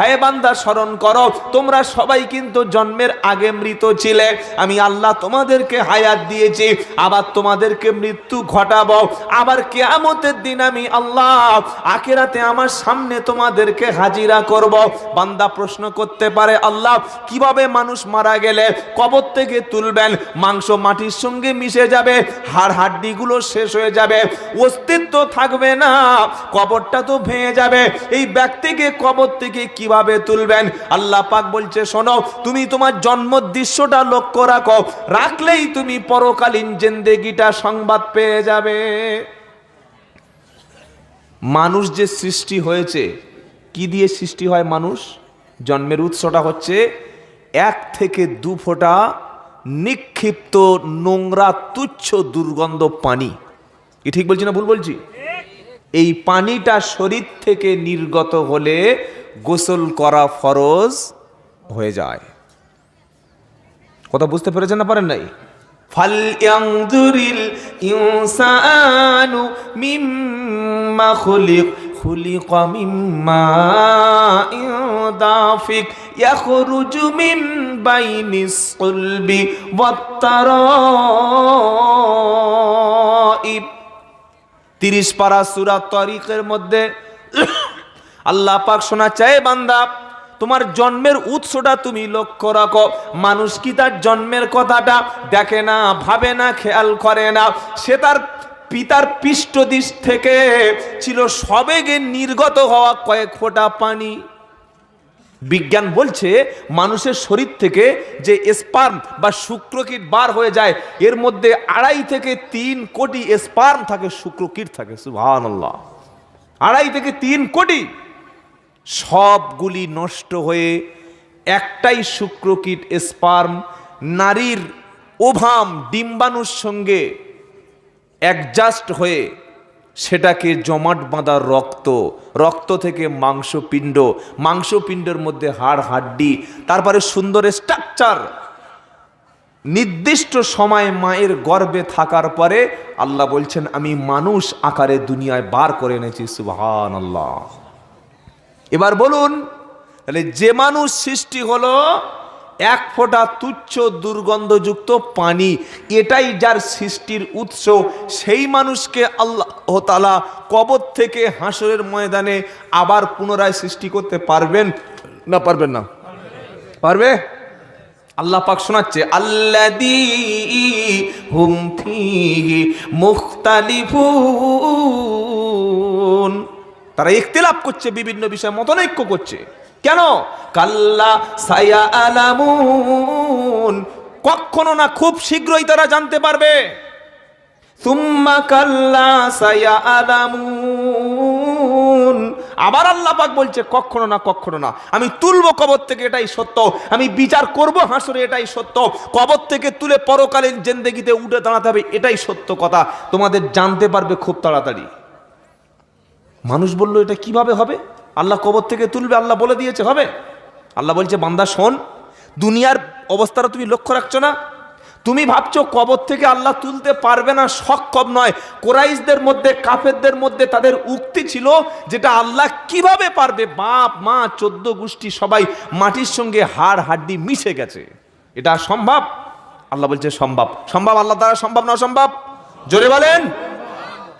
হ্যাঁ বান্দা, স্মরণ করো, তোমরা সবাই কিন্তু জন্মের আগে মৃত ছিলে। আমি আল্লাহ তোমাদেরকে হায়াত দিয়েছি, আবার তোমাদেরকে মৃত্যু ঘটাবো। আবার কেয়ামতের দিন আমি আল্লাহ আখেরাতে আমার সামনে তোমাদেরকে হাজিরা করব। বান্দা প্রশ্ন করতে পারে, আল্লাহ, কীভাবে মানুষ মারা গেলে কবর থেকে তুলবেন? মাংস মাটির সঙ্গে মিশে যাবে, হাড় হাড্ডিগুলো শেষ হয়ে যাবে, অস্তিত্ব থাকবে না, কবরটা তো ভেঙে যাবে। এই ব্যক্তিকে কবর থেকে কীভাবে তুলবেন? আল্লাহ পাক বলছে, শোনো, তুমি তোমার জন্ম দৃশ্যটা লক্ষ্য রাখো। রাখলেই তুমি পরকালীন জেন্দেগিটা সংবাদ পেয়ে যাবে। মানুষ যে সৃষ্টি হয়েছে, কি দিয়ে সৃষ্টি হয় মানুষ? জন্মের উৎসটা হচ্ছে এক থেকে দু ফোঁটা নিক্ষিপ্ত নোংরা তুচ্ছ দুর্গন্ধ পানি। কি ঠিক বলছি না ভুল বলছি? এই পানিটা শরীর থেকে নির্গত হলে গোসল করা ফরজ হয়ে যায়। কথা বুঝতে পেরেছেন না পারেন নাই? ফাল ইয়ানজুরিল ইনসানু মিম্মা খুলিক খুলিক মিম্মা দাফিক ইয়াখরুজু মিন বাইনিস সুলবি ওয়াত্তারাইব। তিরিশ পারা সুরা তরিকের মধ্যে আল্লাহ পাক শোনা চায়, বান্দা, তোমার জন্মের উৎসটা তুমি লক্ষ্য রাখো। মানুষ কি তার জন্মের কথাটা দেখে না, ভাবে না, খেয়াল করে না? সে তার পিতার পৃষ্ঠদিশ থেকে ছিল সবেগে নির্গত হওয়া কয়েক ফোঁটা পানি। বিজ্ঞান বলছে, মানুষের শরীর থেকে যে স্পার্ম বা শুক্রকীট বার হয়ে যায়, এর মধ্যে আড়াই থেকে তিন কোটি স্পার্ম থাকে, শুক্রকীট থাকে সুভান আড়াই থেকে তিন কোটি সবগুলি নষ্ট হয়ে একটাই শুক্রকীট স্পার্ম, নারীর ওভাম ডিম্বাণুর সঙ্গে অ্যাডজাস্ট হয়ে সেটাকে জমাট বাঁধা রক্ত রক্ত থেকে মাংসপিণ্ড, মাংসপিণ্ডের মধ্যে হাড়, হাড্ডি, তারপরে সুন্দর স্ট্রাকচার নির্দিষ্ট সময় মায়ের গর্ভে থাকার পরে আল্লাহ বলছেন, আমি মানুষ আকারে দুনিয়ায় বার করে এনেছি সুবহান আল্লাহ এবার বলুন, তাহলে যে মানুষ সৃষ্টি হলো, এক ফোঁটা তুচ্ছ দুর্গন্ধযুক্ত পানি, এটাই যার সৃষ্টির উৎস, সেই মানুষকে আল্লাহ তালা কবর থেকে হাসরের ময়দানে আবার পুনরায় সৃষ্টি করতে পারবেন? না পারবেন না। পারবে? আল্লাহ পাক শোনাচ্ছে আল্লাদি মুখতালিফুন। তারা ইখতিলাফ করছে, বিভিন্ন বিষয়ে মতনৈক্য করছে। কেন? কাল্লা সায়া আলামুন কখনো না খুব শীঘ্রই তারা জানতে পারবে। কাল্লা সায়া আবার আল্লাহ পাক বলছে, কখনো না কখনো না। আমি তুলবো কবর থেকে, এটাই সত্য। আমি বিচার করব হাসরে, এটাই সত্য। কবর থেকে তুলে পরকালীন জেন্দেগিতে উঠে দাঁড়াতে হবে, এটাই সত্য কথা। তোমাদের জানতে পারবে খুব তাড়াতাড়ি। মানুষ বলল, এটা কীভাবে হবে? আল্লাহ কবর থেকে তুলবে, আল্লাহ বলে দিয়েছে, হবে। আল্লাহ বলছে, বান্দা, শোন, দুনিয়ার অবস্থাটা তুমি লক্ষ্য রাখছো না। তুমি ভাবছ কবর থেকে আল্লাহ তুলতে পারবে না সক্ষম নয়। কোরাইশদের মধ্যে, কাফেরদের মধ্যে তাদের উক্তি ছিল যেটা আল্লাহ কীভাবে পারবে? বাপ, মা, চোদ্দ গোষ্ঠী সবাই মাটির সঙ্গে হাড় হাড্ডি মিশে গেছে। এটা সম্ভব? আল্লাহ বলছে, সম্ভব। সম্ভব আল্লাহ দ্বারা সম্ভব না অসম্ভব? জোরে বলেন।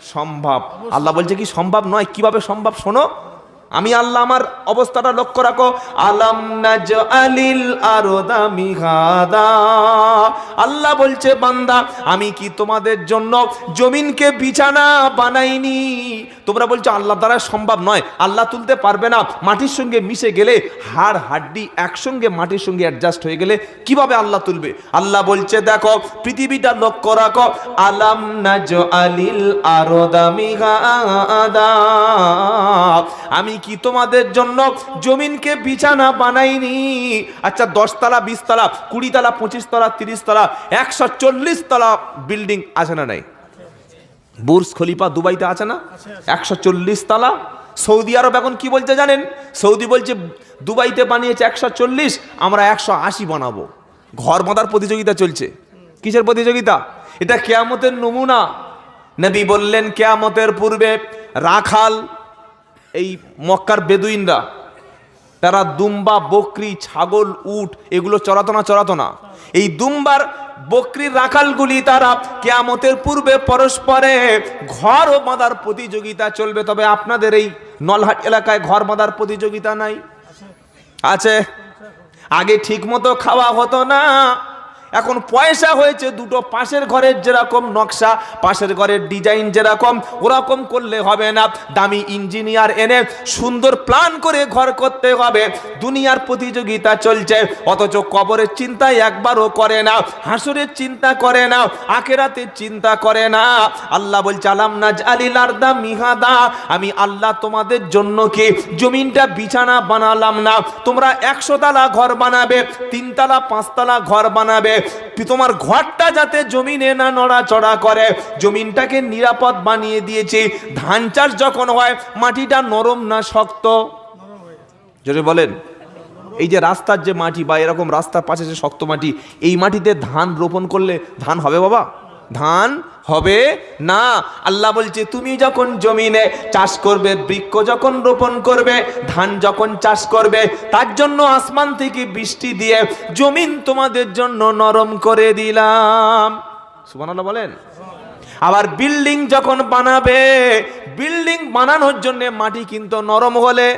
সম্ভব। আল্লাহ বলছে কি সম্ভব নয়। কীভাবে সম্ভব? শোনো। আমি আল্লাহ আমার অবস্থাটা লক্ষ্য রাখো। আলাম আলিল আল্লাহ বলছে, বান্দা, আমি কি তোমাদের জন্য জমিনকে বিছানা বানাইনি? তোমরা বলছো, আল্লাহ দ্বারা সম্ভব নয়। আল্লাহ তুলতে পারবে না। মাটির সঙ্গে মিশে গেলে হাড়, হাড্ডি একসঙ্গে মাটির সঙ্গে অ্যাডজাস্ট হয়ে গেলে কীভাবে আল্লাহ তুলবে? আল্লাহ বলছে, দেখো, পৃথিবীটা লক্ষ্য রাখো। আলাম আলিল আরদা মিহাদা। আমি কি তোমাদের জন্য জমিনকে বিছানা বানাইনি? আচ্ছা দশতলা, বিশতলা তলা পঁচিশ তলা তিরিশ তলা একশো চল্লিশ তলা বিল্ডিং আছে না নাই? বুর্জ খলিফা দুবাইতে আছে না? একশো চল্লিশ তলা সৌদি আরব এখন কি বলছে জানেন? সৌদি বলছে, দুবাইতে বানিয়েছে একশো চল্লিশ, আমরা একশো আশি বানাবো। ঘর বাঁধার প্রতিযোগিতা চলছে। কিসের প্রতিযোগিতা? এটা কেয়ামতের নমুনা। নবী বললেন, কেয়ামতের পূর্বে রাখাল এই মক্কার বেদুইনরা, তারা দুম্বা, বকরি, ছাগল, উট, এগুলো চড়াতো না চড়াতো না। এই দুম্বার, বকরির রাখালগুলি তারা কেয়ামতের পূর্বে পরস্পরে ঘর ও বাঁধার প্রতিযোগিতা চলবে। তবে আপনাদের এই নলহাট এলাকায় ঘর বাঁধার প্রতিযোগিতা নাই? আছে? আগে ঠিক মতো খাওয়া হতো না। এখন পয়সা হয়েছে দুটো, পাশের ঘরের যেরকম নকশা, পাশের ঘরের ডিজাইন যেরকম, ওরকম করলে হবে না। দামি ইঞ্জিনিয়ার এনে সুন্দর প্ল্যান করে ঘর করতে হবে। দুনিয়ার প্রতিযোগিতা চলছে, অথচ কবরের চিন্তা একবারও করে না, হাসুরের চিন্তা করে না, আখেরাতের চিন্তা করে না। আল্লাহ বলছে, আলাম নাজ আলিলার দা মিহাদা? আমি আল্লাহ তোমাদের জন্য কি জমিনটা বিছানা বানালাম না? তোমরা একশো তালা ঘর বানাবে, তিনতলা, পাঁচতলা ঘর বানাবে তোমার ঘরটা যাতে জমিনে না নড়াচড়া করে। জমিনটাকে নিরাপদ বানিয়ে দিয়েছে। ধান চাষ যখন হয়, মাটিটা নরম না শক্ত? যদি বলেন। এই যে রাস্তার যে মাটি বা এরকম রাস্তার পাশে যে শক্ত মাটি, এই মাটিতে ধান রোপণ করলে ধান হবে বাবা? ধান হবে? না। আল্লাহ বলছে, তুমি যখন জমিনে চাষ করবে, বৃক্ষ যখন রোপণ করবে, ধান যখন চাষ করবে, তার জন্য আসমান থেকে বৃষ্টি দিয়ে জমিন তোমাদের জন্য নরম করে দিলাম। সুবহানাল্লাহ বলেন। আবার বিল্ডিং যখন বানাবে, বিল্ডিং বানানোর জন্য মাটি কিন্তু নরম হলে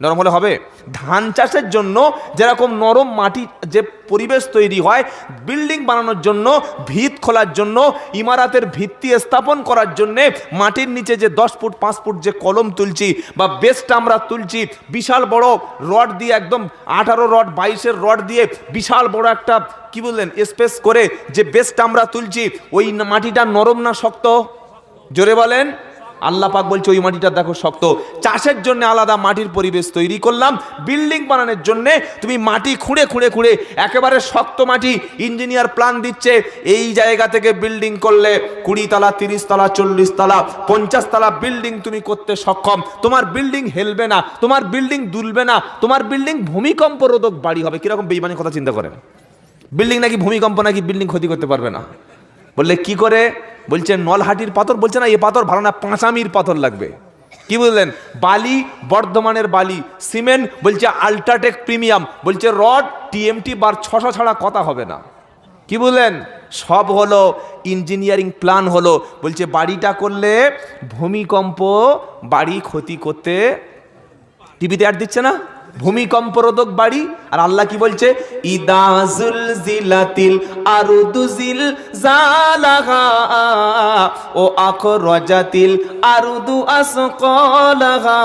নরম হলে হবে। ধান চাষের জন্য যেরকম নরম মাটি যে পরিবেশ তৈরি হয়, বিল্ডিং বানানোর জন্য, ভিত খোলার জন্য, ইমারাতের ভিত্তি স্থাপন করার জন্য মাটির নিচে যে দশ ফুট, পাঁচ ফুট যে কলম তুলছি বা বেসটা আমরা তুলছি, বিশাল বড় রড দিয়ে একদম আঠারো রড, বাইশের রড দিয়ে বিশাল বড় একটা, কি বললেন স্পেস করে যে বেসটা আমরা তুলছি, ওই মাটিটা নরম না শক্ত? জোরে বলেন। আল্লাহ পাক বলছে, ওই মাটিটা দেখো শক্ত। চাষের জন্য আলাদা মাটির পরিবেশ তৈরি করলাম। বিল্ডিং বানানোর জন্য তুমি মাটি খুঁড়ে খুঁড়ে খুঁড়ে একেবারে শক্ত মাটি ইঞ্জিনিয়ার প্ল্যান দিচ্ছে। এই জায়গা থেকে বিল্ডিং করলে কুড়ি তলা, তিরিশ তলা, চল্লিশ তলা, পঞ্চাশ তলা বিল্ডিং তুমি করতে সক্ষম। তোমার বিল্ডিং হেলবে না, তোমার বিল্ডিং দুলবে না, তোমার বিল্ডিং ভূমিকম্প রোধক বাড়ি হবে। কীরকম বেইমানি কথা চিন্তা করেন? বিল্ডিং নাকি ভূমিকম্প, নাকি বিল্ডিং ক্ষতি করতে পারবে না? বললে, কি করে? বলছে, নলহাটির পাথর। বলছে, না, এ পাথর ভালো না, পাঁচামির পাথর লাগবে। কি বললেন? বালি, বর্ধমানের বালি, সিমেন্ট, বলছে, আল্ট্রাটেক প্রিমিয়াম, বলছে, রড, টিএমটি বার ছশো ছাড়া কথা হবে না। কি বললেন? সব হলো, ইঞ্জিনিয়ারিং প্ল্যান হলো, বলছে, বাড়িটা করলে ভূমিকম্প বাড়ি ক্ষতি করতে, টিভিতে অ্যাড দিচ্ছে না? ভূমিকম্প রোধক বাড়ি আর আল্লাহ কি বলছে? ইদাজুল জিলাতিল আরুদুজিল ও আরুদু আসকালাহা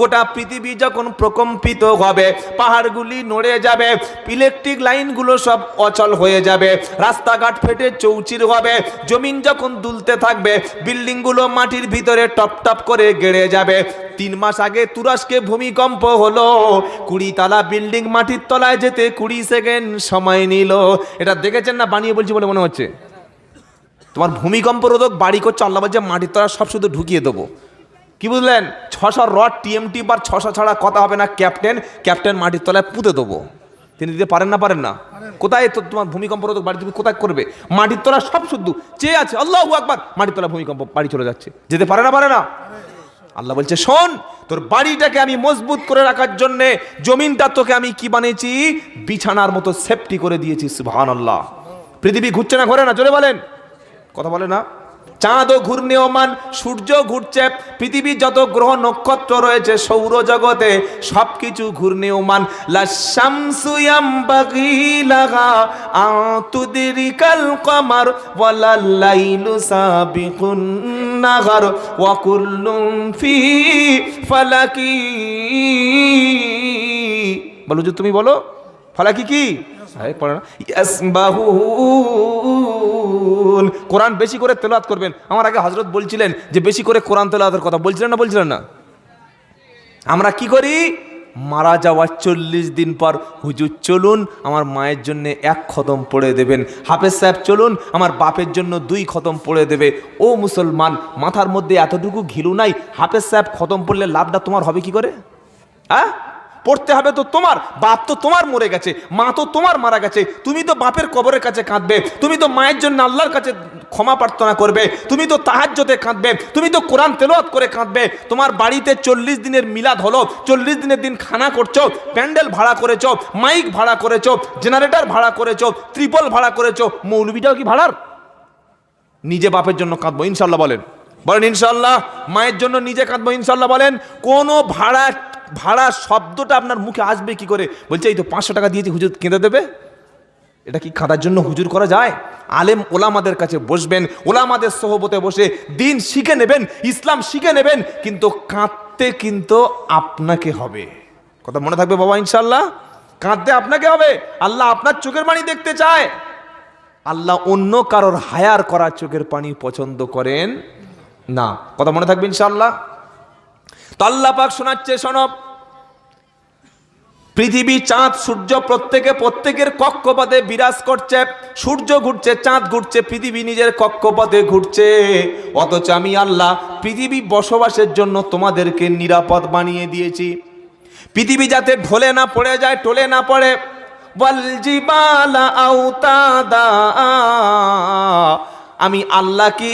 গোটা পৃথিবী যখন প্রকম্পিত হবে, পাহাড়গুলি নড়ে যাবে, ইলেকট্রিক লাইনগুলো সব অচল হয়ে যাবে, রাস্তাঘাট ফেটে চৌচির হবে, জমিন যখন দুলতে থাকবে, বিল্ডিংগুলো মাটির ভিতরে টপ টপ করে গেড়ে যাবে। তিন মাস আগে তুরস্কে ভূমিকম্প হলো। কুড়ি তলা বিল্ডিং মাটির তলায় যেতে কুড়ি সেকেন্ড সময় নিল। এটা দেখেছেন না? বানিয়ে বলছি বলে মনে হচ্ছে। তোমার ভূমিকম্প রোধক বাড়ি করছে, আল্লাহ বলছে মাটির তলা সব শুধু ঢুকিয়ে দেবো। কি বুঝলেন? ছশো রড, টিএমটি বার ছশো ছাড়া কথা হবে না, ক্যাপ্টেন। ক্যাপ্টেন মাটির তলায় পুঁতে দেবো। তিনি দিতে পারেন না পারেন না? কোথায় তো তোমার ভূমিকম্প বাড়ি তুমি কোথায় করবে? মাটির তোলা সব শুদ্ধ। চেয়ে আছে? আল্লাহ আকবার। মাটির তোলা ভূমিকম্প বাড়ি চলে যাচ্ছে। যেতে পারে না পারে না? আল্লাহ বলছে শোন তোর বাড়িটাকে আমি মজবুত করে রাখার জন্য জমিনটা তোকে আমি কি বানিয়েছি? বিছানার মতো সেফটি করে দিয়েছি সুবহান আল্লাহ পৃথিবী ঘুরছে না ঘরে না জোরে বলেন। কথা বলে না? চাঁদও ঘূর্ণীয়মান, সূর্য ঘুরছে পৃথিবীর যত গ্রহ নক্ষত্র রয়েছে, সৌরজগতে সব কিছু ঘূর্ণীয়মান বলো যে তুমি বলো, ফালাকি কি? পড়ে না। কোরআন বেশি করে তেলাওয়াত করবেন। আমার আগে হজরত বলছিলেন যে বেশি করে কোরআন তেলাওয়াতের কথা। বলছিলেন না বলছিলেন না? আমরা কি করি? মারা যাওয়ার চল্লিশ দিন পর হুজুর চলুন, আমার মায়ের জন্য এক খতম পড়ে দেবেন। হাফেজ সাহেব চলুন, আমার বাপের জন্য দুই খতম পড়ে দেবে। ও মুসলমান, মাথার মধ্যে এতটুকু ঘিলু নাই। হাফেজ সাহেব খতম পড়লে লাভটা তোমার হবে কি করে? হ্যাঁ পড়তে হবে তো তোমার, বাপ তো তোমার মরে গেছে, মা তো তোমার মারা গেছে, তুমি তো বাপের কবরের কাছে কাঁদবে, তুমি তো মায়ের জন্য আল্লাহর কাছে ক্ষমা প্রার্থনা করবে, তুমি তো তাহাজ্যতে কাঁদবে, তুমি তো কোরআন তেলাওয়াত করে কাঁদবে, তোমার বাড়িতে চল্লিশ দিনের মিলাদ হলো, চল্লিশ দিনের দিন খানা করছ, প্যান্ডেল ভাড়া করেছ, মাইক ভাড়া করেছ, জেনারেটর ভাড়া করেছ, ত্রিপল ভাড়া করেছ মৌলবিটাও কি ভাড়ার? নিজে বাপের জন্য কাঁদবো, ইনশাল্লাহ বলেন। বলেন, ইনশাল্লাহ, মায়ের জন্য নিজে কাঁদবো, ইনশাল্লাহ বলেন, কোনো ভাড়া ভাড়া শব্দটা আপনার মুখে আসবে কি করে? বলছে, এই তো পাঁচশো টাকা দিয়েছি, হুজুর কেঁদে দেবে। এটা কি খাদার জন্য হুজুর করা যায়? আলেম ওলামাদের কাছে বসবেন, ওলামাদের সহবতে বসে দিন শিখে নেবেন, ইসলাম শিখে নেবেন, কিন্তু কাঁদতে কিন্তু আপনাকে হবে। কথা মনে থাকবে বাবা ইনশাল্লাহ কাঁদতে আপনাকে হবে। আল্লাহ আপনার চোখের পানি দেখতে চায়। আল্লাহ অন্য কারোর হায়ার করা চোখের পানি পছন্দ করেন না। কথা মনে থাকবে ইনশাল্লাহ তো আল্লাহ পাক শোনাচ্ছে শোনব পৃথিবী চাঁদ, সূর্য প্রত্যেকে প্রত্যেকের কক্ষপথে বিরাজ করছে। সূর্য ঘুরছে, চাঁদ ঘুরছে, পৃথিবী নিজের কক্ষপথে ঘুরছে। অথচ আমি আল্লাহ পৃথিবী বসবাসের জন্য তোমাদেরকে নিরাপদ বানিয়ে দিয়েছি। পৃথিবী যাতে ঢলে না পড়ে যায়, টলে না পড়ে। আমি আল্লাহ কি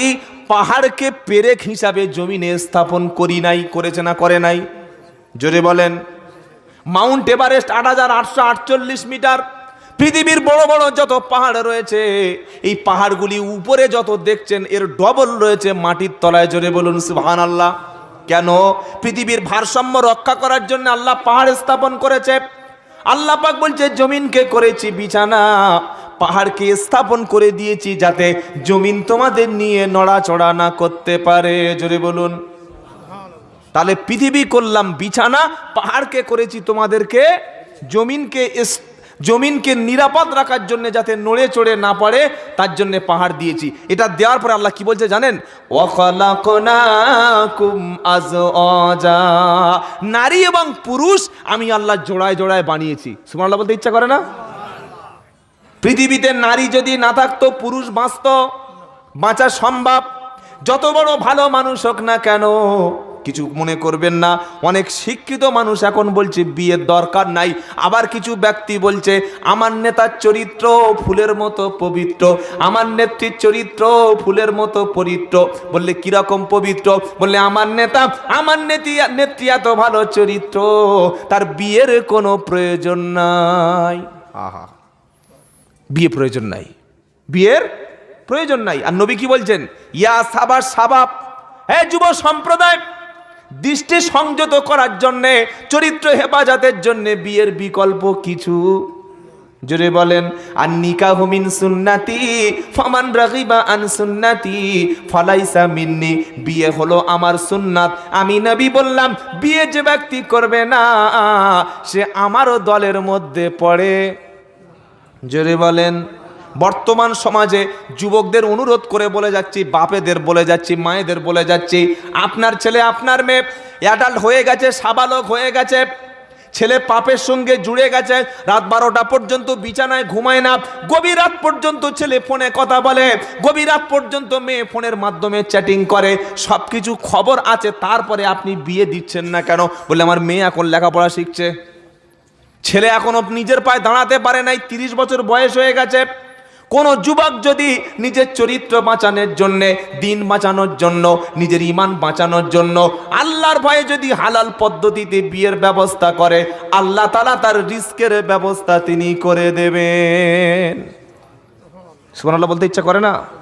পাহাড়কে পেরেক হিসাবে জমিনে স্থাপন করি নাই, করেছে না, করে নাই? জোরে বলেন। মাউন্ট এভারেস্ট আট হাজার আটশো আটচল্লিশ মিটার। পৃথিবীর বড় বড় যত পাহাড় রয়েছে, এই পাহাড়গুলি উপরে যত দেখছেন, এর ডবল রয়েছে মাটির তলায়। জোরে বলুন সুবহান আল্লাহ কেন? পৃথিবীর ভারসাম্য রক্ষা করার জন্য আল্লাহ পাহাড় স্থাপন করেছে। আল্লাহ পাক বলছে, জমিনকে করেছি বিছানা, পাহাড়কে স্থাপন করে দিয়েছি যাতে জমিন তোমাদের নিয়ে নড়াচড়া না করতে পারে। জোরে বলুন। তাহলে পৃথিবী করলাম বিছানা, পাহাড়কে করেছি তোমাদেরকে জমিনকে জমিনকে নিরাপদ রাখার জন্য যাতে নড়ে চড়ে না পড়ে তার জন্য পাহাড় দিয়েছি। এটা দেওয়ার পরে আল্লাহ কি বলছে জানেন। নারী এবং পুরুষ আমি আল্লাহ জোড়ায় জোড়ায় বানিয়েছি। সুবহানাল্লাহ বলতে ইচ্ছা করে না? পৃথিবীতে নারী যদি না থাকতো, পুরুষ বাঁচত। বাঁচা সম্ভব। যত বড় ভালো মানুষ হোক না কেন কিছু মনে করবেন না। অনেক শিক্ষিত মানুষ এখন বলছে বিয়ের দরকার নাই। আবার কিছু ব্যক্তি বলছে আমার নেতার চরিত্র ফুলের মতো পবিত্র। আমার নেত্রীর চরিত্র ফুলের মতো পবিত্র। বললে কীরকম পবিত্র? বললে আমার নেতা আমার নেত্রী নেত্রী এত ভালো চরিত্র। তার বিয়ের কোনো প্রয়োজন নাই। আহা। বিয়ে প্রয়োজন নাই। বিয়ের প্রয়োজন নাই। আর নবী কি বলছেন? ইয়া সাবার সাবাব হ্যাঁ যুব সম্প্রদায় দৃষ্টি সংযত করার জন্যে, চরিত্র হেফাজতের জন্য বিয়ের বিকল্প কিছু। জোরে বলেন আর নিকা হুমিন সুন্নাতি, ফমান রাগিবা আন সুন্নাতি, ফালাইসা মিন্নি, বিয়ে হলো আমার সুন্নাত। আমি নবী বললাম, বিয়ে যে ব্যক্তি করবে না, সে আমারও দলের মধ্যে পড়ে। জোরে বলেন বর্তমান সমাজে যুবকদের অনুরোধ করে বলে যাচ্ছি, বাপেদের বলে যাচ্ছি, মায়েদের বলে যাচ্ছি, আপনার ছেলে, আপনার মেয়ে অ্যাডাল্ট হয়ে গেছে, সাবালক হয়ে গেছে, ছেলে পাপের সঙ্গে জুড়ে গেছে, রাত বারোটা পর্যন্ত বিছানায় ঘুমায় না, গভীর রাত পর্যন্ত ছেলে ফোনে কথা বলে, গভীর রাত পর্যন্ত মেয়ে ফোনের মাধ্যমে চ্যাটিং করে সব কিছু খবর আছে, তারপরে আপনি বিয়ে দিচ্ছেন না কেন? বলে আমার মেয়ে এখন লেখাপড়া শিখছে। ছেলে এখনও নিজের পায়ে দাঁড়াতে পারে নাই, তিরিশ বছর বয়স হয়ে গেছে কোন যুবক যদি নিজের চরিত্র বাঁচানোর জন্য, দিন বাঁচানোর জন্য, নিজের ইমান বাঁচানোর জন্য, আল্লাহর ভয়ে যদি হালাল পদ্ধতিতে বিয়ের ব্যবস্থা করে, আল্লাহ তালা তার রিস্কের ব্যবস্থা তিনি করে দেবেন। সুবহানাল্লাহ বলতে ইচ্ছা করে না?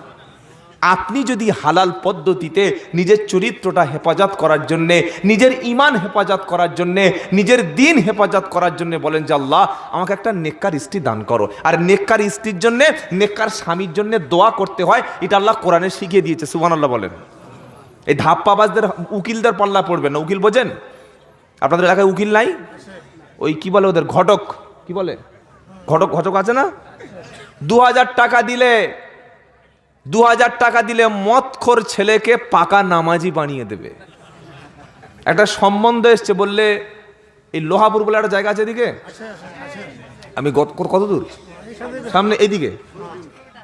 আপনি যদি হালাল পদ্ধতিতে নিজের চরিত্রটা হেফাজত করার জন্যে, নিজের ইমান হেফাজত করার জন্যে, নিজের দিন হেফাজত করার জন্য বলেন যে, আল্লাহ, আমাকে একটা নেককার স্ত্রী দান করো। আর নেককার স্ত্রীর জন্যে, নেককার স্বামীর জন্য দোয়া করতে হয়, এটা আল্লাহ কোরআনে শিখিয়ে দিয়েছে সুবান আল্লাহ বলেন। এই ধাপ্পাবাজদের, উকিলদের পাল্লা পড়বে না, উকিল বোঝেন? আপনাদের এলাকায় উকিল নাই? ওই কি বলে ওদের, ঘটক, কি বলে? ঘটক ঘটক আছে না? দু হাজার টাকা দিলে দু হাজার টাকা দিলে মদখোর ছেলেকে পাকা নামাজি বানিয়ে দেবে। একটা সম্বন্ধ এসছে বললে, এই লোহাপুর বলে একটা জায়গা আছে এদিকে? আমি গত কত দূর? সামনে এদিকে।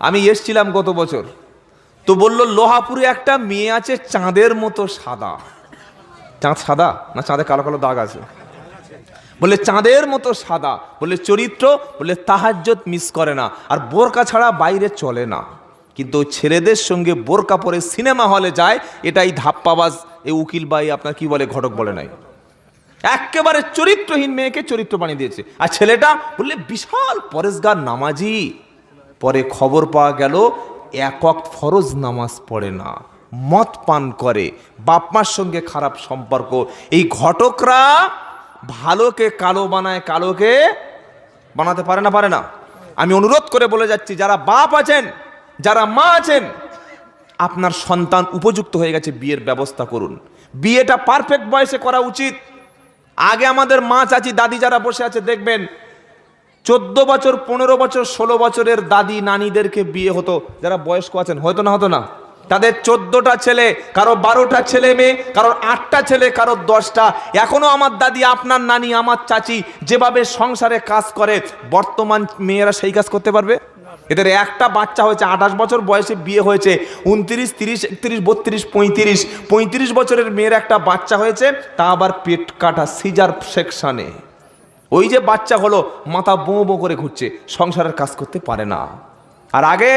আমি এসছিলাম গত বছর। তো বলল, লোহাপুরে একটা মেয়ে আছে, চাঁদের মতো সাদা। চাঁদ সাদা না চাঁদে কালো কালো দাগ আছে? বলে চাঁদের মতো সাদা। বলে চরিত্র? বলে তাহাজ্জত মিস করে না। আর বোরকা ছাড়া বাইরে চলে না। কিন্তু ছেলেদের সঙ্গে বোরকা পরে সিনেমা হলে যায়, এটাই ধাপ্পাবাজ, এ উকিল বাই আপনার কি বলে, ঘটক বলে নাই। একেবারে চরিত্রহীন মেয়েকে চরিত্র বানিয়ে দিয়েছে। আর ছেলেটা বললে, বিশাল পরেশগার নামাজি। পরে খবর পাওয়া গেল একক ফরজ নামাজ পড়ে না, মদ পান করে বাপমার সঙ্গে খারাপ সম্পর্ক। এই ঘটকরা ভালোকে কালো বানায়, কালোকে বানাতে পারে না পারে না। আমি অনুরোধ করে বলে যাচ্ছি, যারা বাপ আছেন যারা মা আছেন, আপনার সন্তান উপযুক্ত হয়ে গেছে, বিয়ের ব্যবস্থা করুন। বিয়েটা পারফেক্ট বয়সে করা উচিত। আগে আমাদের মা, চাচি, দাদি যারা বসে আছে, দেখবেন চোদ্দ বছর, পনেরো বছর, ষোলো বছরের দাদি, নানিদেরকে বিয়ে হতো। যারা বয়স্ক আছেন, হয়তো না হতো না। তাদের চোদ্দটা ছেলে, কারও বারোটা ছেলে মেয়ে কারোর আটটা ছেলে কারোর দশটা। এখনও আমার দাদি, আপনার নানি, আমার চাচি যেভাবে সংসারে কাজ করে, বর্তমান মেয়েরা সেই কাজ করতে পারবে? এদের একটা বাচ্চা হয়েছে, আঠাশ বছর বয়সে বিয়ে হয়েছে, উনত্রিশ, তিরিশ, একত্রিশ, বত্রিশ, পঁয়ত্রিশ। পঁয়ত্রিশ বছরের মেয়ের একটা বাচ্চা হয়েছে, তা আবার পেট কাটা সিজার সেকশানে ওই যে বাচ্চা হলো, মাথা বোঁ বো করে ঘুরছে, সংসারের কাজ করতে পারে না। আর আগে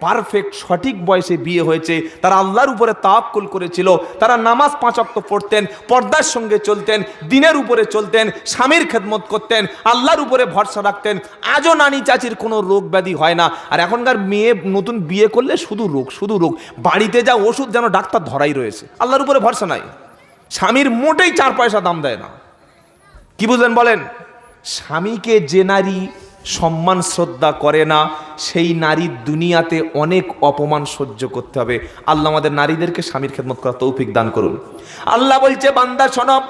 পারফেক্ট সঠিক বয়সে বিয়ে হয়েছে। তারা আল্লাহর উপরে তাওয়াক্কুল করেছিল। তারা নামাজ পাঁচক্ত পড়তেন, পর্দার সঙ্গে চলতেন, দিনের উপরে চলতেন, স্বামীর খেদমত করতেন, আল্লাহর উপরে ভরসা রাখতেন। আজও নানি চাচির কোনো রোগ ব্যাধি হয় না। আর এখনকার মেয়ে নতুন বিয়ে করলে শুধু রোগ শুধু রোগ। বাড়িতে যা ওষুধ যেন ডাক্তার ধরাই রয়েছে। আল্লাহর উপরে ভরসা নাই। স্বামীর মোটেই চার পয়সা দাম দেয় না। কি বুঝলেন বলেন? স্বামীকে যে নারী সম্মান, শ্রদ্ধা করে না, সেই নারীর দুনিয়াতে অনেক অপমান সহ্য করতে হবে। আল্লাহ আমাদের নারীদেরকে স্বামীর খেদমত করা তৌফিক দান করুন। আল্লাহ বলছে, বান্দা সনব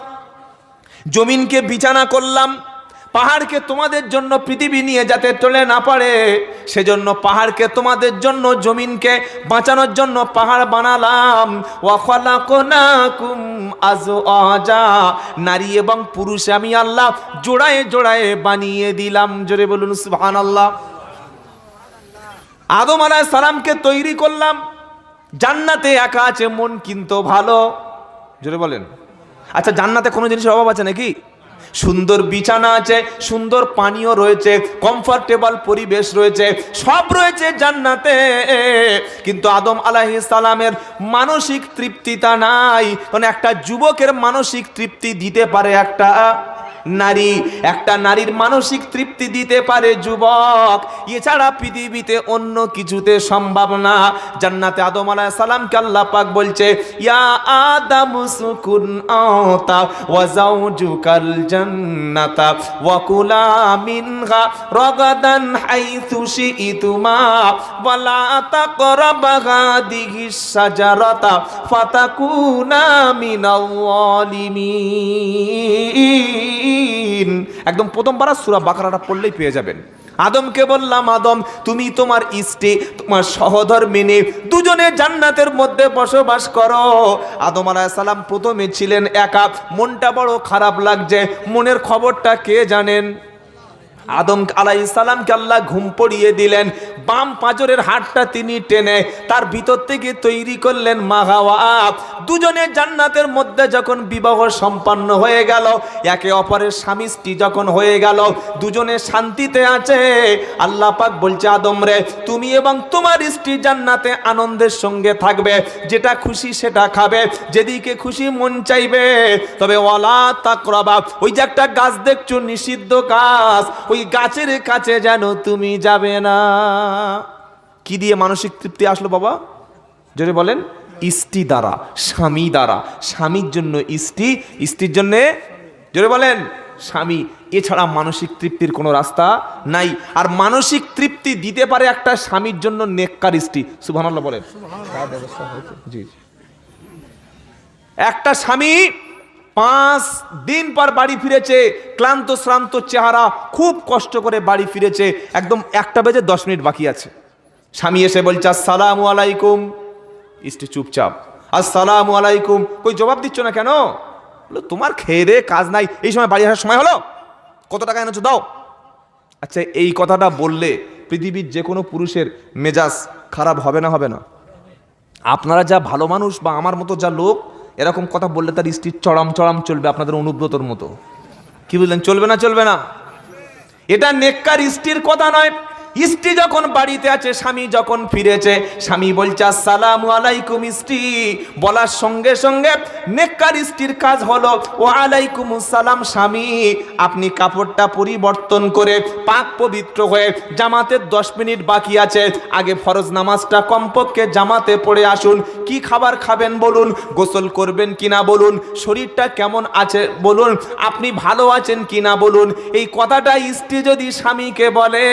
জমিনকে বিছানা করলাম পাহাড়কে তোমাদের জন্য পৃথিবী নিয়ে যাতে চলে না পারে, সেজন্য পাহাড়কে তোমাদের জন্য, জমিনকে বাঁচানোর জন্য পাহাড় বানালাম। ওয়াখালাকুম আজওয়াজা। নারী এবং পুরুষ আমি আল্লাহ জোড়ায় জোড়ায় বানিয়ে দিলাম। জোরে বলুন সুহান আল্লাহ আদম আলাইহিস সালামকে তৈরি করলাম। জান্নাতে একা আছে, মন কিন্তু ভালো। জোরে বলেন। আচ্ছা জান্নাতে কোনো জিনিসের অভাব আছে নাকি? সুন্দর বিছানা আছে, সুন্দর পানীয় রয়েছে কমফর্টেবল পরিবেশ রয়েছে, সব রয়েছে জান্নাতে। কিন্তু আদম আলাহি সালামের মানসিক তৃপ্তিটা নাই। কারণ একটা যুবকের মানসিক তৃপ্তি দিতে পারে একটা নারী, একটা নারীর মানসিক তৃপ্তি দিতে পারে যুবক। এছাড়া পৃথিবীতে অন্য কিছুতে সম্ভব না। জান্নাতে আদম আলাইহিস সালামকে আল্লাহ পাক বলছে, ইয়া আদম সুকুন আতা ওয়া যাওজুকাল জান্নাতা ওয়া কুলা মিনহা রাগাদান হাইথু শিইতুমা ওয়া লা তাকরাবা হাদিহিস শাজারাতা ফাতাকুনা মিনাল জালিমিন একদম প্রথমবার পারা বাঁকড়াটা পড়লেই পেয়ে যাবেন। আদমকে বললাম, আদম, তুমি তোমার ইষ্টে, তোমার সহধর্মিনী দুজনে জান্নাতের মধ্যে বসবাস করো। আদম আলাইহিস সালাম প্রথমে ছিলেন একা। মনটা বড় খারাপ লাগছে। মনের খবরটা কে জানেন? আদম আলাই সালামকে আল্লাহ ঘুম পড়িয়ে দিলেন, বাম পাঁজরের হাড়টা তিনি টেনে তার ভিতর থেকে তৈরি করলেন মাহাওয়া দুজনে জান্নাতের মধ্যে যখন বিবাহ সম্পন্ন হয়ে গেল, একে অপরের স্বামী স্ত্রী যখন হয়ে গেল, দুজনে শান্তিতে আছে। আল্লাহ পাক বলছে, আদম রে, তুমি এবং তোমার স্ত্রী জান্নাতে আনন্দের সঙ্গে থাকবে, যেটা খুশি সেটা খাবে, যেদিকে খুশি মন চাইবে। তবে ওয়ালা তাকরাবা, ওই যে একটা গাছ দেখছ, নিষিদ্ধ গাছ, ওই গাছের কাছে যেন তুমি যাবে না। কি দিয়ে মানসিক তৃপ্তি আসলো বাবা? যদি বলেন স্ত্রী দ্বারা স্বামী দ্বারা। স্বামীর জন্য স্ত্রী স্ত্রীর জন্যে জোরে বলেন স্বামী। এছাড়া মানসিক তৃপ্তির কোনো রাস্তা নাই। আর মানসিক তৃপ্তি দিতে পারে একটা স্বামীর জন্য নেককার স্ত্রী সুবহানাল্লাহ বলেন। জি। একটা স্বামী পাঁচ দিন পর বাড়ি ফিরেছে ক্লান্ত শ্রান্ত চেহারা খুব কষ্ট করে বাড়ি ফিরেছে একদম একটা বেজে দশ মিনিট বাকি আছে। স্বামী এসে বলছে আসসালামু আলাইকুম। স্ত্রী চুপচাপ আসসালামু আলাইকুম। কই জবাব দিচ্ছ না কেন? বলল, তোমার খেয়ে দে কাজ নাই এই সময় বাড়ি আসার সময় হলো? কত টাকা এনেছো দাও। আচ্ছা এই কথাটা বললে পৃথিবীর যে কোনো পুরুষের মেজাজ খারাপ হবে না হবে না। আপনারা যা ভালো মানুষ বা আমার মতো যা লোক এরকম কথা বললে তার স্ত্রীর চড়াম চড়াম চলবে আপনাদের অনুব্রতর মতো। কি বুঝলেন, চলবে না চলবে না? এটা নেককার স্ত্রীর কথা নয় স্ত্রী যখন বাড়িতে আছে, স্বামী যখন ফিরেছে, স্বামী বলছে, আসসালামু আলাইকুম স্ত্রী। বলার সঙ্গে সঙ্গে নেককার স্ত্রীর কাজ হলো ও আলাইকুম সালাম স্বামী, আপনি কাপড়টা পরিবর্তন করে পাক পবিত্র হয়ে জামাতের দশ মিনিট বাকি আছে, আগে ফরজ নামাজটা কমপক্ষে জামাতে পড়ে আসুন, কি খাবার খাবেন বলুন, গোসল করবেন কিনা বলুন, শরীরটা কেমন আছে বলুন, আপনি ভালো আছেন কিনা বলুন। এই কথাটা স্ত্রী যদি স্বামীকে বলে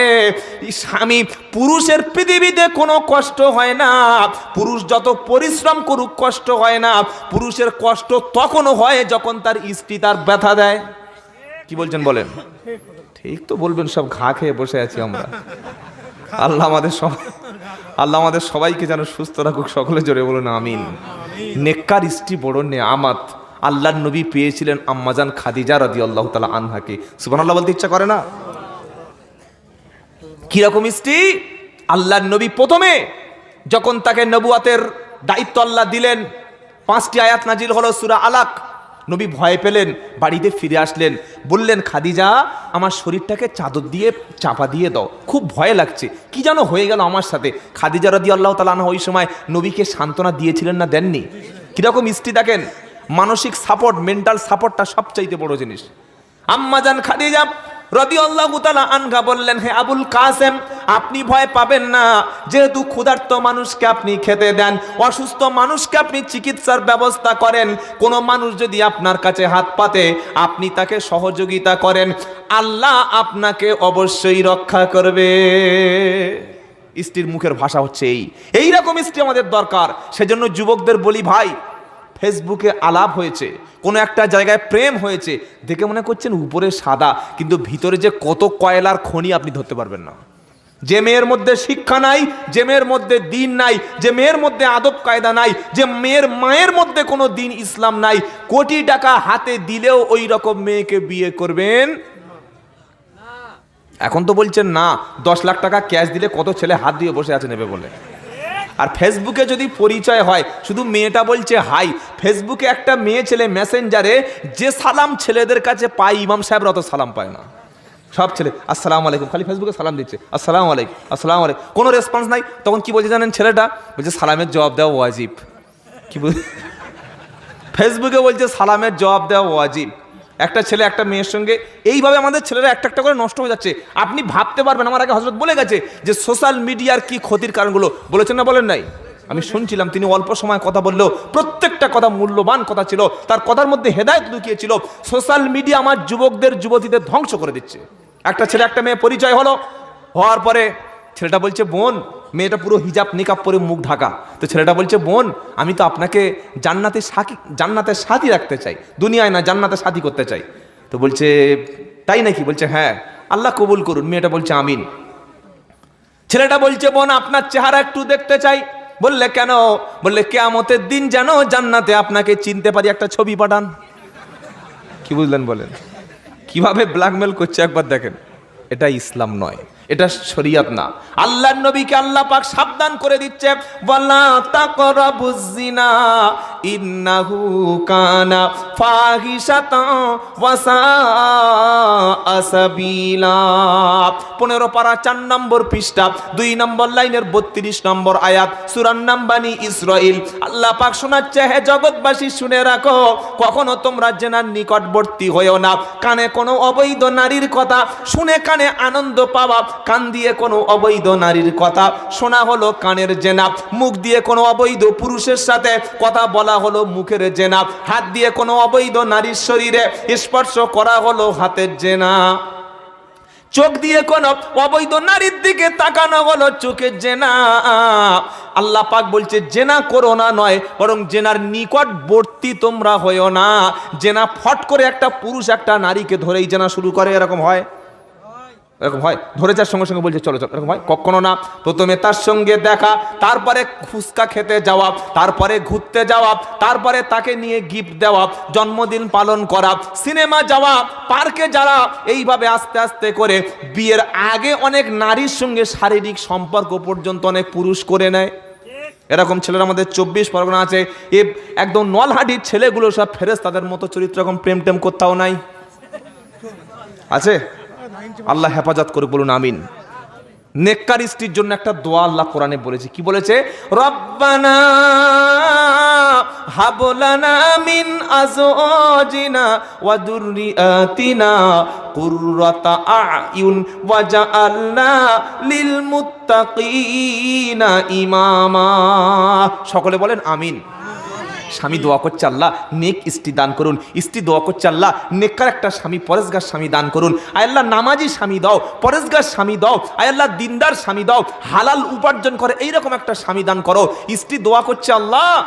স্বামী পুরুষের পৃথিবীতে কোনো কষ্ট হয় না। পুরুষ যত পরিশ্রম করুক, কষ্ট হয় না। পুরুষের কষ্ট তখনও হয় যখন তার স্ত্রী তার ব্যথা দেয়। কি বলছেন বলেন? ঠিক তো বলবেন, সব ঘা খেয়ে বসে আছি আমরা। আল্লাহ আমাদের সবাই আল্লাহ আমাদের সবাইকে যেন সুস্থ রাখুক, সকলে জোরে বলুন, আমিন। নেককার স্ত্রী বড় নেয়ামাত। আল্লাহর নবী পেয়েছিলেন আম্মাজান খাদিজা রাদি আল্লাহ তালা আনহাকে। সুবান আল্লাহ বলতে ইচ্ছা করে না? কীরকম স্ত্রী আল্লাহর নবী প্রথমে যখন তাকে নবুয়াতের দায়িত্ব আল্লাহ দিলেন, পাঁচটি আয়াত নাজিল হলো সুরা আলাক। নবী ভয় পেলেন, বাড়িতে ফিরে আসলেন, বললেন, খাদিজা, আমার শরীরটাকে চাদর দিয়ে চাপা দিয়ে দাও। খুব ভয় লাগছে, কি যেন হয়ে গেল আমার সাথে? খাদিজা রদি আল্লাহ তালা ওই সময় নবীকে সান্ত্বনা দিয়েছিলেন না, দেননি? কীরকম স্ত্রী দেখেন? মানসিক সাপোর্ট মেন্টাল সাপোর্টটা সবচাইতে বড় জিনিস। আম্মাজান খাদিজা আনগা বললেন, হে আবুল কাসেম, আপনি ভয় পাবেন না। যেহেতু ক্ষুধার্ত মানুষকে আপনি খেতে দেন, অসুস্থ মানুষকে আপনি চিকিৎসার ব্যবস্থা করেন, কোনো মানুষ যদি আপনার কাছে হাত পাতে, আপনি তাকে সহযোগিতা করেন। আল্লাহ আপনাকে অবশ্যই রক্ষা করবে। স্ত্রীর মুখের ভাষা হচ্ছে এই। এই রকম স্ত্রী আমাদের দরকার। সেজন্য যুবকদের বলি, ভাই ফেসবুকে আলাপ হয়েছে, কোনো একটা জায়গায় প্রেম হয়েছে, দেখে মনে করছেন উপরে সাদা, কিন্তু ভিতরে যে কত কয়লার খনি আপনি ধরতে পারবেন না। যে মেয়ের মধ্যে শিক্ষা নাই, যে মেয়ের মধ্যে দিন নাই, যে মেয়ের মধ্যে আদব কায়দা নাই, যে মেয়ের মায়ের মধ্যে কোনো দিন ইসলাম নাই, কোটি টাকা হাতে দিলেও ওই রকম মেয়েকে বিয়ে করবেন? এখন তো বলছেন, না, দশ লাখ টাকা ক্যাশ দিলে কত ছেলে হাত দিয়ে বসে আছে নেবে বলে? আর ফেসবুকে যদি পরিচয় হয়, শুধু মেয়েটা বলছে হাই। ফেসবুকে একটা মেয়ে ছেলে মেসেঞ্জারে যে সালাম ছেলেদের কাছে পায়, ইমাম সাহেবরা অত সালাম পায় না। সব ছেলে, আসসালামু আলাইকুম। খালি ফেসবুকে সালাম দিচ্ছে, আসসালামু আলাইকুম আসসালামু আলাইকুম। কোনো রেসপন্স নাই। তখন কি বলছে জানেন ছেলেটা? বলছে, সালামের জবাব দেওয়া ওয়াজিব। কি বল ফেসবুকে বলছে, সালামের জবাব দেওয়া ওয়াজিব। একটা ছেলে, একটা মেয়ের সঙ্গে। এইভাবে আমাদের ছেলেরা একটা একটা করে নষ্ট হয়ে যাচ্ছে। আপনি ভাবতে পারবেন, আমার আগে হজরত বলে গেছে যে সোশ্যাল মিডিয়ার কি ক্ষতির কারণগুলো। বলেছেন না, বলেন নাই? আমি শুনছিলাম, তিনি অল্প সময় কথা বললেও প্রত্যেকটা কথা মূল্যবান কথা ছিল। তার কথার মধ্যে হেদায়ত লুকিয়েছিল। সোশ্যাল মিডিয়া আমার যুবকদের, যুবতীদের ধ্বংস করে দিচ্ছে। একটা ছেলে, একটা মেয়ে পরিচয় হলো। হওয়ার পরে ছেলেটা বলছে, বোন, মেয়েটা পুরো হিজাব নিকাব পরে মুখ ঢাকা। তো ছেলেটা বলছে, বোন, আমি তো আপনাকে জান্নাতে সাকি জান্নাতের সাথী রাখতে চাই। দুনিয়ায় না, জান্নাতে সাথী করতে চাই। তো বলছে, তাই নাকি? বলছে হ্যাঁ আল্লাহ কবুল করুন। মেয়েটা বলছে, আমিন। ছেলেটা বলছে, বোন, আপনার চেহারা একটু দেখতে চাই। বললে, কেন? বললে, কেয়ামতের দিন যেন জান্নাতে আপনাকে চিনতে পারি, একটা ছবি পাঠান। কি বুঝলেন বলেন? কীভাবে ব্ল্যাকমেল করছে একবার দেখেন, এটা ইসলাম নয়। এটা শরিয়াত না। আল্লাহর নবীকে আল্লাহ পাক সাবধান করে দিচ্ছে, ওয়ালা ইন্নাহু কানা ফাহিশাতা ওয়া সাআ সাবিলা। 15 পারা 4 নম্বর পৃষ্ঠা 2 নম্বর লাইনের 32 নম্বর আয়াত সূরার নামবানি ইসরাইল আল্লাহ পাক শোনাচ্ছে, হে জগৎবাসী, শুনে রাখো, কখনো তোমরা জেনার নিকটবর্তী হয়েও না। কানে কোনো অবৈধ নারীর কথা, শুনে কানে আনন্দ পাওয়া কান দিয়ে কোনো অবৈধ নারীর কথা শোনা হলো কানের জেনাব মুখ দিয়ে কোনো অবৈধ পুরুষের সাথে কথা বলা হলো মুখের জেনাব হাত দিয়ে কোনো অবৈধ নারীর শরীরে স্পর্শ করা হলো হাতের জেনা চোখ দিয়ে কোন অবৈধ নারীর দিকে তাকানো হলো চোখের জেনা আল্লাহ পাক বলছে, জেনা করো না নয়, বরং জেনার নিকটবর্তী তোমরা হয়েও না। জেনা ফট করে একটা পুরুষ একটা নারীকে ধরেই জেনা শুরু করে, এরকম হয়? এরকম হয়, ধরে যার সঙ্গে সঙ্গে বলছে, চলো চলো। এরকম হয়, কখনো না। প্রথমে তার সঙ্গে দেখা, তারপরে ফুচকা খেতে যাওয়া, তারপরে ঘুরতে যাওয়া, তারপরে তাকে নিয়ে গিফট দেওয়া, জন্মদিন পালন করা, সিনেমা যাওয়া, পার্কে যাওয়া এইভাবে আস্তে আস্তে করে বিয়ের আগে অনেক নারীর সঙ্গে শারীরিক সম্পর্ক পর্যন্ত অনেক পুরুষ করে নেয়। এরকম ছেলেরা আমাদের চব্বিশ পরগনা আছে, এ একদম নলহাটির ছেলেগুলো সব ফেরেস তাদের মতো চরিত্র, এরকম প্রেম টেম কোথাও নাই। আছে? আল্লাহ হেফাজত করে বলুন, আমিন। নেককার স্ত্রীর জন্য একটা দোয়া আল্লাহ কোরআনে বলেছে। কি বলেছে? রব্বানা হাবলানা মিন আজওয়াজিনা ওয়া দুররিয়াতিনা কুররাতা আয়ুন ওয়াজআলনা লিল মুত্তাকিনা ইমামা। সকলে বলেন, আমিন। স্বামী দোয়া করছে আল্লাহ, নেক স্ত্রী দান করুন। স্ত্রী দোয়া করছে আল্লাহ, নেককার একটা স্বামী, পরেশগার স্বামী দান করুন। আল্লাহ, নামাজি স্বামী দাও, পরেশগার স্বামী দাও আল্লাহ, দিনদার স্বামী দাও, হালাল উপার্জন করে এইরকম একটা স্বামী দান করো। স্ত্রী দোয়া করছে আল্লাহ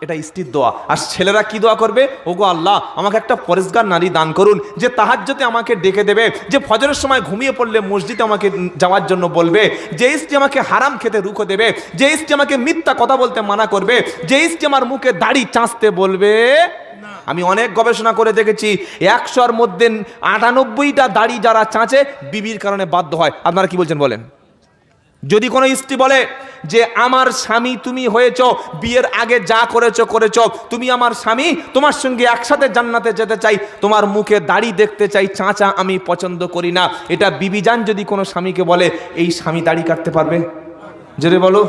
এটা স্ত্রীর দোয়া। আর ছেলেরা কি দোয়া করবে? ওগো আল্লাহ আমাকে একটা পরিষ্কার নারী দান করুন যে তাহার তাহাজ্যতে আমাকে ডেকে দেবে যে ফজরের সময় ঘুমিয়ে পড়লে মসজিদে আমাকে যাওয়ার জন্য বলবে যে স্ত্রী আমাকে হারাম খেতে রুখো দেবে যে স্ত্রী আমাকে মিথ্যা কথা বলতে মানা করবে যে স্ত্রী আমার মুখে দাড়ি চাঁচতে বলবে। আমি অনেক গবেষণা করে দেখেছি একশোর মধ্যে আটানব্বইটা দাড়ি যারা চাঁচে বিবির কারণে বাধ্য হয়। আপনারা কি বলছেন বলেন? যদি কোনো স্ত্রী বলে যে, আমার স্বামী তুমি হয়েছ, বিয়ের আগে যা করেছ করেছ, তুমি আমার স্বামী, তোমার সঙ্গে একসাথে জান্নাতে যেতে চাই, তোমার মুখে দাড়ি দেখতে চাই, চাঁচা আমি পছন্দ করি না। এটা বিবিজান যদি কোনো স্বামীকে বলে, এই স্বামী দাড়ি কাটতে পারবে? জোরে বলো।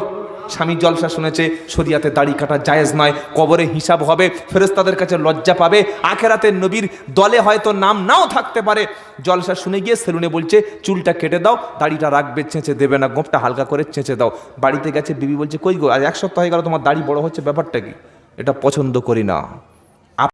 স্বামী জলসা শুনেছে, শরিয়াতে দাড়ি কাটা জায়েজ নয়, কবরে হিসাব হবে ফেরেস্তাদের কাছে লজ্জা পাবে আখেরাতে নবীর দলে হয়তো নাম নাও থাকতে পারে। জলসা শুনে গিয়ে সেলুনে বলছে, চুলটা কেটে দাও, দাড়িটা রাখবে, চেঁচে দেবে না গোপটা হালকা করে চেঁচে দাও। বাড়িতে গেছে, বিবি বলছে, কই গো, আজ এক সপ্তাহ হয়ে গেল, তোমার দাড়ি বড় হচ্ছে, ব্যাপারটা কি? এটা পছন্দ করি না।